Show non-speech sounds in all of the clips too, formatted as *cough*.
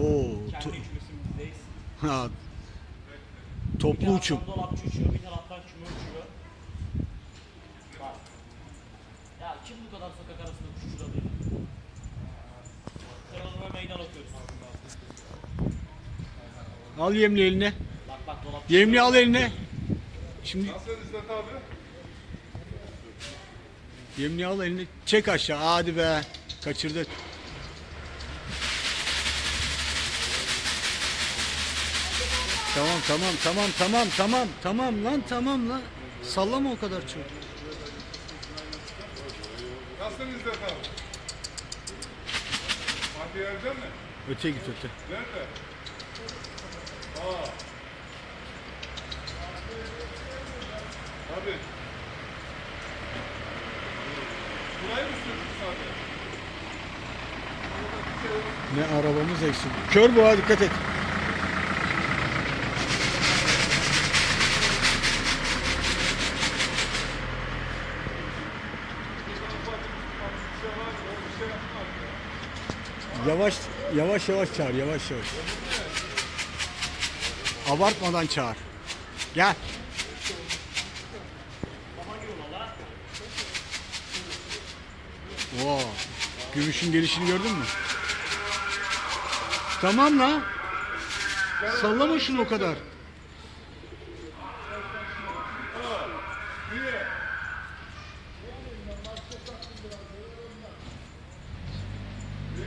Oo, Kendi to- ha, Bir toplu taraftan uçum. dolapçı uçuyor, bir taraftan küme uçuyor. Bak. Ya kim bu kadar sokak arasında kuş uçurabilir? Kralına meydan okuyoruz. Al yemli eline. Bak bak dolapçı. Yemli al eline. Şimdi Nasıl İzzet abi? yemli al eline. Çek aşağı. Hadi be. Kaçırdı. Tamam tamam tamam tamam tamam tamam lan tamam lan. Sallama o kadar çok. Nasıl İzzet abi? Fatih evde mi? Öte git öte. Nerede? Aa. Tabii. Burayı mı sürdün sadece? Ne arabamız eksik. Kör bu ha dikkat et. Yavaş yavaş çağır yavaş yavaş. Abartmadan çağır. Gel. Oo. Gümüşün gelişini gördün mü? Tamam la. Sallama şunu o kadar.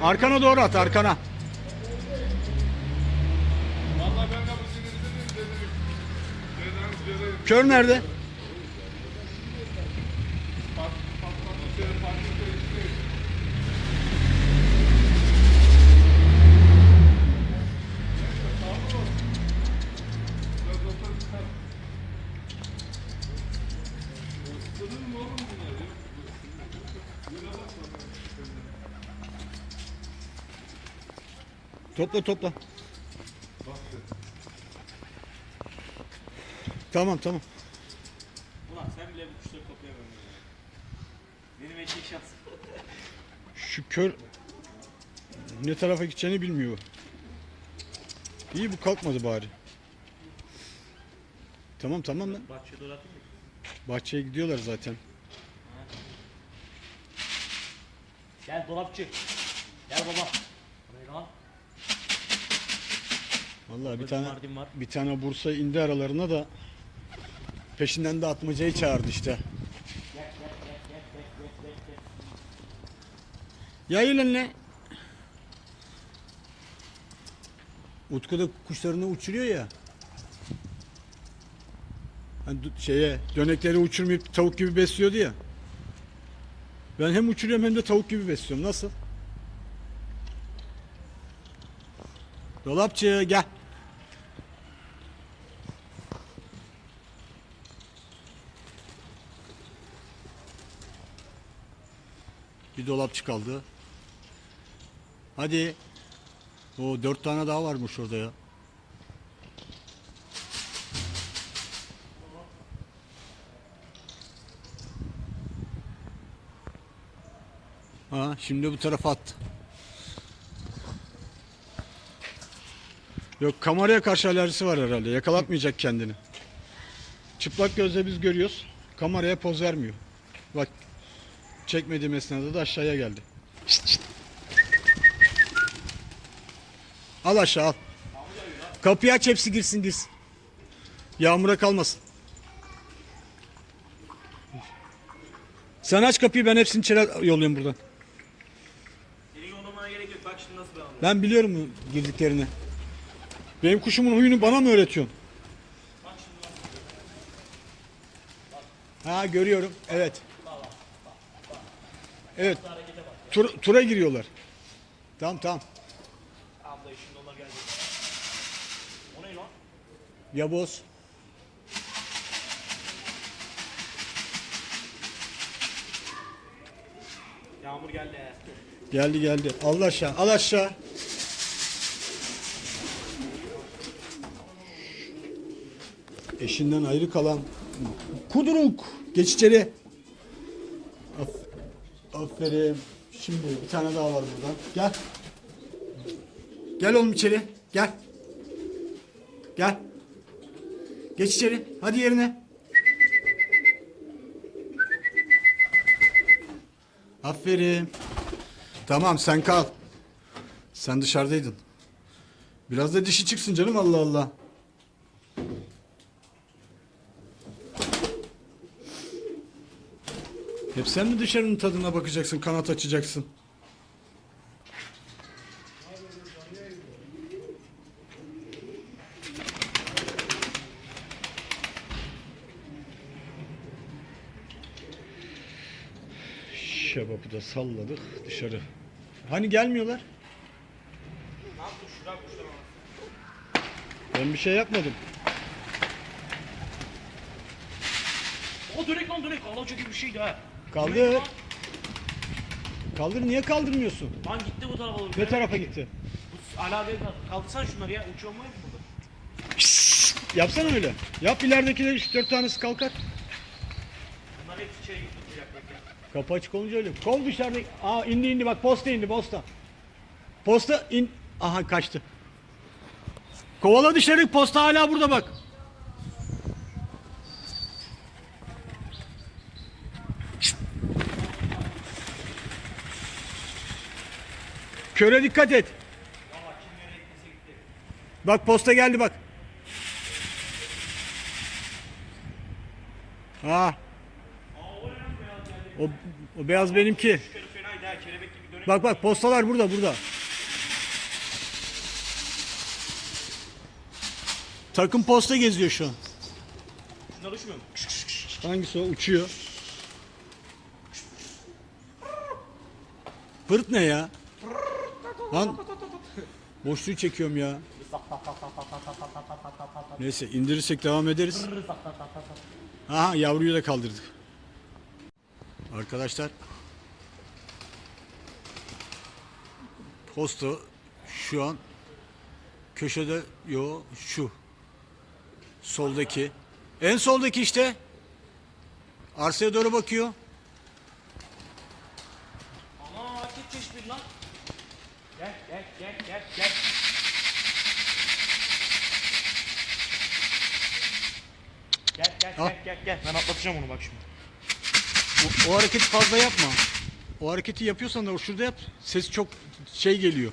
Arkana doğru at arkana. Vallahi ben Topla topla. Tamam tamam. Ulan sen bile bu kuşları toplayamıyorsun. ya. Benim eşek şansım. Şu kör ne tarafa gideceğini bilmiyor. İyi bu kalkmadı bari. Tamam tamam lan. Bahçeye doğru atayım mı? Bahçeye gidiyorlar zaten. Gel dolapçı. Gel baba. Buraya lan. Vallahi bir tane Mardin var. bir tane Bursa indi aralarına da peşinden de atmacayı çağırdı işte. Yayıl eline. Utku da kuşlarını uçuruyor ya. Hani şeye dönekleri uçurmayıp tavuk gibi besliyordu ya. Ben hem uçuruyorum hem de tavuk gibi besliyorum. Nasıl? Dolapçı gel. Bir dolapçı kaldı. Hadi. O dört tane daha varmış orada ya. Ha, şimdi bu tarafa attı. Yok kameraya karşı alerjisi var herhalde. Yakalatmayacak kendini. Çıplak gözle biz görüyoruz. Kameraya poz vermiyor. Bak çekmediğim esnada da aşağıya geldi. Şşt, şşt. Al aşağı al. Kapıyı aç hepsi girsin girsin. Yağmura kalmasın. Sen aç kapıyı ben hepsini içeri yolluyorum buradan. Senin yollamana gerek yok. Bak şimdi nasıl bağlı. Ben biliyorum bu girdiklerini. Benim kuşumun huyunu bana mı öğretiyorsun? Ha görüyorum. Evet. Evet. Tur, tura giriyorlar. Tamam tamam. Abla şimdi onlar geldi. O ne lan? Yaboz. Yağmur geldi. Geldi geldi. Al aşağı. Al aşağı. Eşinden ayrı kalan kuduruk. Geç içeri. Af- Aferin. Şimdi bir tane daha var buradan. Gel. Gel oğlum içeri. Gel. Gel. Geç içeri. Hadi yerine. Aferin. Tamam sen kal. Sen dışarıdaydın. Biraz da dişi çıksın canım Allah Allah. Sen mi dışarının tadına bakacaksın, kanat açacaksın? Şebapı da salladık dışarı. Hani gelmiyorlar? Ben bir şey yapmadım. O dönek lan dönek. Alaca gibi bir şeydi ha. Kaldır. Kaldır niye kaldırmıyorsun? Lan gitti bu tarafa doğru. Ne tarafa gitti? Bu Ala Bey kaldırsana şunları ya. Uçuyor mu burada? Yapsana öyle. Yap ileridekiler 3-4 tanesi kalkar. Bunlar hepsi içeri gitti. Kapı açık olunca öyle. Kol dışarıda. Aa indi indi bak posta indi posta. Posta in. Aha kaçtı. Kovala dışarı posta hala burada bak. Köre dikkat et. Bak posta geldi bak. Ha. O, o beyaz benimki. Bak bak postalar burada burada. Takım posta geziyor şu an. Hangisi o? Uçuyor. Pırt ne ya? Lan boşluğu çekiyorum ya. Neyse indirirsek devam ederiz. Aha yavruyu da kaldırdık. Arkadaşlar posta şu an köşede yo şu soldaki en soldaki işte arsaya doğru bakıyor. Ana erkek çeşit lan. Gel gel gel gel gel. Gel gel Al. Gel. Ben atlatacağım onu bak şimdi. O, o hareketi fazla yapma. O hareketi yapıyorsan da o şurada yap. Ses çok şey geliyor.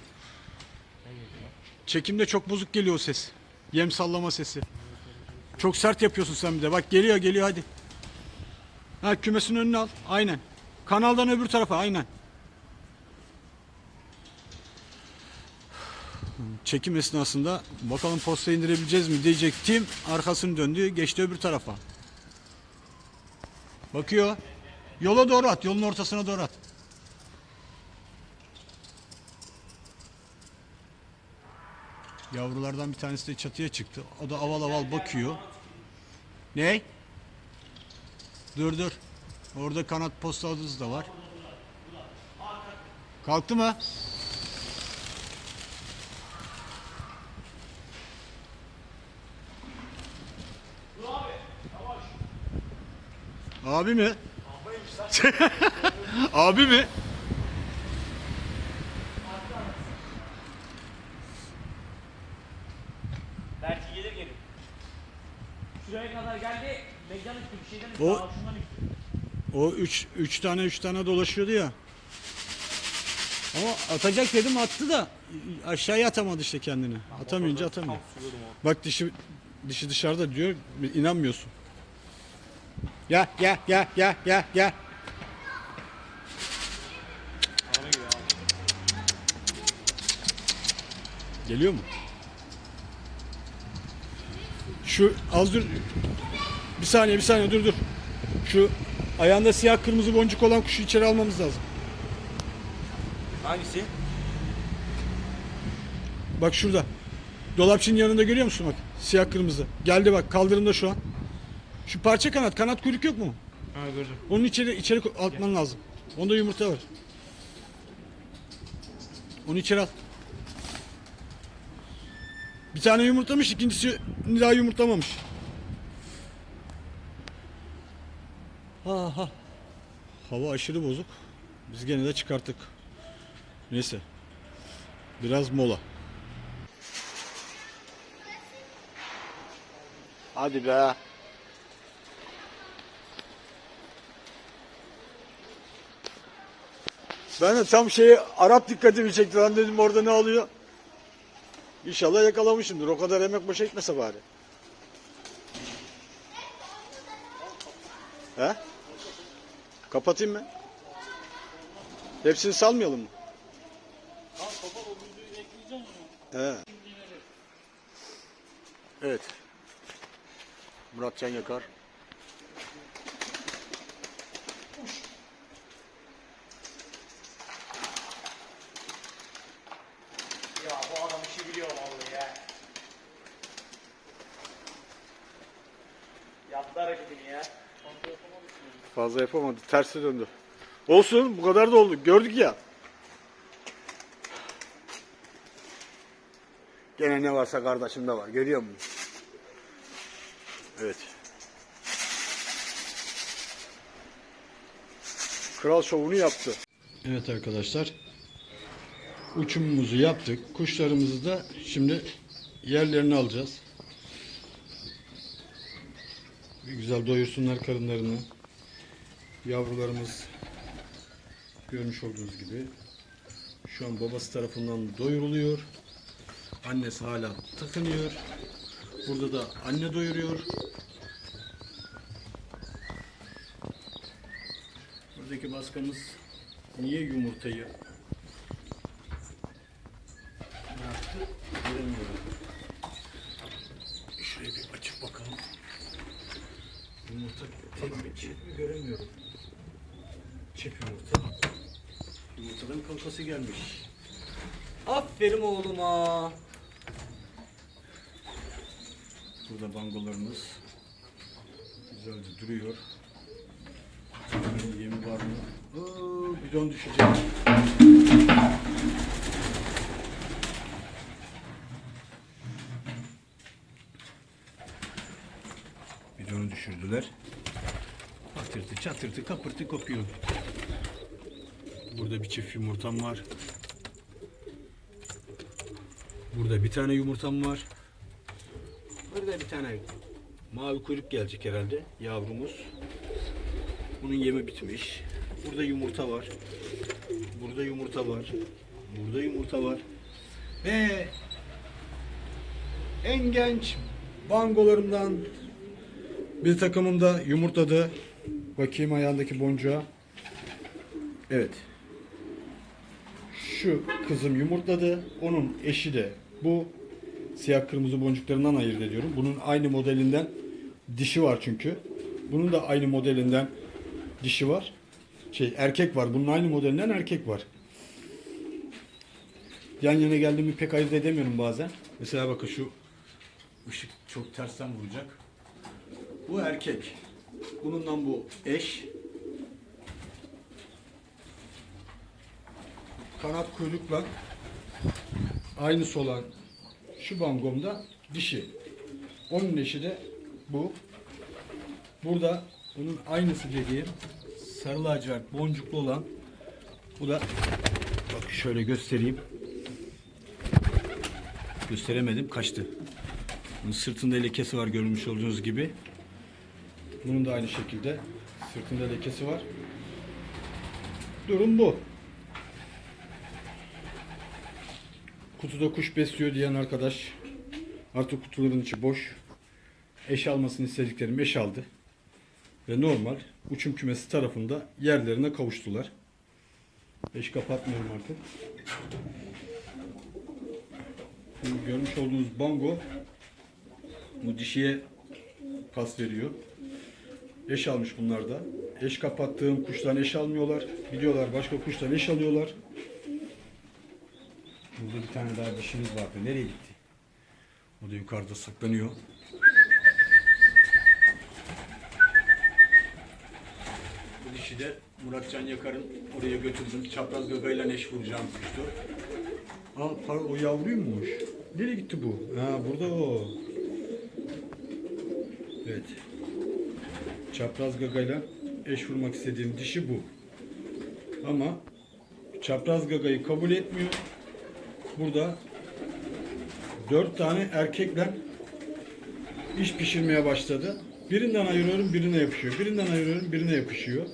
Çekimde çok bozuk geliyor o ses. Yem sallama sesi. Çok sert yapıyorsun sen bir de. Bak geliyor geliyor hadi. Ha kümesin önüne al. Aynen. Kanaldan öbür tarafa aynen. Çekim esnasında bakalım posta indirebileceğiz mi diyecektim. Arkasını döndü geçti öbür tarafa. Bakıyor. Yola doğru at. Yolun ortasına doğru at. Yavrulardan bir tanesi de çatıya çıktı. O da aval aval bakıyor. Ne? Dur dur. Orada kanat postalımız da var. Kalktı mı? Abi mi? *laughs* Abi mi? Belki gelir gelir. Şuraya kadar geldi. Mekanik bir şeyden O- şundan. O üç, üç tane üç tane dolaşıyordu ya. Ama atacak dedim attı da aşağıya atamadı işte kendini. Atamayınca atamıyor. Bak dişi dişi dışarıda diyor inanmıyorsun. Ya ya ya ya ya ya. Araba gibi abi. Geliyor mu? Şu az dur. Bir saniye bir saniye dur dur. Şu ayağında siyah kırmızı boncuk olan kuşu içeri almamız lazım. Hangisi? Bak şurada. Dolapçının yanında görüyor musun bak? Siyah kırmızı. Geldi bak kaldırımda şu an. Şu parça kanat, kanat kuyruk yok mu? Ha gördüm. Onun içeri içeri atman lazım. Onda yumurta var. Onu içeri al. Bir tane yumurtlamış, ikincisi daha yumurtlamamış. Aha. Hava aşırı bozuk. Biz gene de çıkarttık. Neyse. Biraz mola. Hadi be. Ben de tam şeyi Arap dikkatimi çekti lan dedim orada ne alıyor. İnşallah yakalamışımdır. O kadar emek boşa gitmese bari. He? Kapatayım mı? Hepsini salmayalım mı? He. Evet. Murat Can Yakar. Ya bu adam işi biliyor vallahi ya. Yaptı hareketini ya. Fazla yapamadı. Terse döndü. Olsun bu kadar da oldu. Gördük ya. Gene ne varsa kardeşimde var. Görüyor musun? Evet. Kral şovunu yaptı. Evet arkadaşlar. Uçumumuzu yaptık. Kuşlarımızı da şimdi yerlerini alacağız. Bir güzel doyursunlar karınlarını. Yavrularımız görmüş olduğunuz gibi şu an babası tarafından doyuruluyor. Annesi hala takınıyor. Burada da anne doyuruyor. Buradaki baskamız niye yumurtayı ne yaptı? Göremiyorum. Şuraya bir açıp bakalım. Yumurta tek mi çift mi göremiyorum. Çift yumurta. Kalkası gelmiş. Aferin oğluma. Burada bangolarımız güzelce duruyor. Bakalım Yemi var mı? Oo, bidon düşecek. Bidonu düşürdüler. Patırtı çatırtı kapırtı kopuyor. Burada bir çift yumurtam var. Burada bir tane yumurtam var. Burada bir tane mavi kuyruk gelecek herhalde yavrumuz. Bunun yemi bitmiş. Burada yumurta var. Burada yumurta var. Burada yumurta var. Ve en genç bangolarımdan bir takımım da yumurtladı. Bakayım ayağındaki boncuğa. Evet. Şu kızım yumurtladı. Onun eşi de bu. Siyah kırmızı boncuklarından ayırt ediyorum. Bunun aynı modelinden dişi var çünkü. Bunun da aynı modelinden dişi var. Şey erkek var. Bunun aynı modelinden erkek var. Yan yana geldiğimi pek ayırt edemiyorum bazen. Mesela bakın şu ışık çok tersten vuracak. Bu erkek. Bununla bu eş. Kanat kuyrukla aynısı olan şu bangomda dişi. Onun eşi de bu. Burada bunun aynısı dediğim sarı lacivert boncuklu olan bu da bak şöyle göstereyim. Gösteremedim kaçtı. Bunun sırtında lekesi var görmüş olduğunuz gibi. Bunun da aynı şekilde sırtında lekesi var. Durum bu. Kutuda kuş besliyor diyen arkadaş artık kutuların içi boş. Eş almasını istediklerim eş aldı. Ve normal uçum kümesi tarafında yerlerine kavuştular. Eş kapatmıyorum artık. Bu görmüş olduğunuz bango bu dişiye pas veriyor. Eş almış bunlar da. Eş kapattığım kuştan eş almıyorlar. Gidiyorlar başka kuştan eş alıyorlar. Burada bir tane daha dişimiz vardı. Nereye gitti? O da yukarıda saklanıyor. Bu dişi de Muratcan Yakar'ın oraya götürdüm. Çapraz gagayla neş vuracağım kuştu. Aa, pardon, o yavruymuş. Nereye gitti bu? Ha burada o. Evet. Çapraz gagayla eş vurmak istediğim dişi bu. Ama çapraz gagayı kabul etmiyor. Burada dört tane erkekle iş pişirmeye başladı. Birinden ayırıyorum birine yapışıyor. Birinden ayırıyorum birine yapışıyor.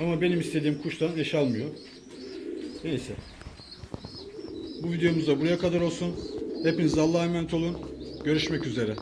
Ama benim istediğim kuştan eş almıyor. Neyse. Bu videomuz da buraya kadar olsun. Hepiniz Allah'a emanet olun. Görüşmek üzere.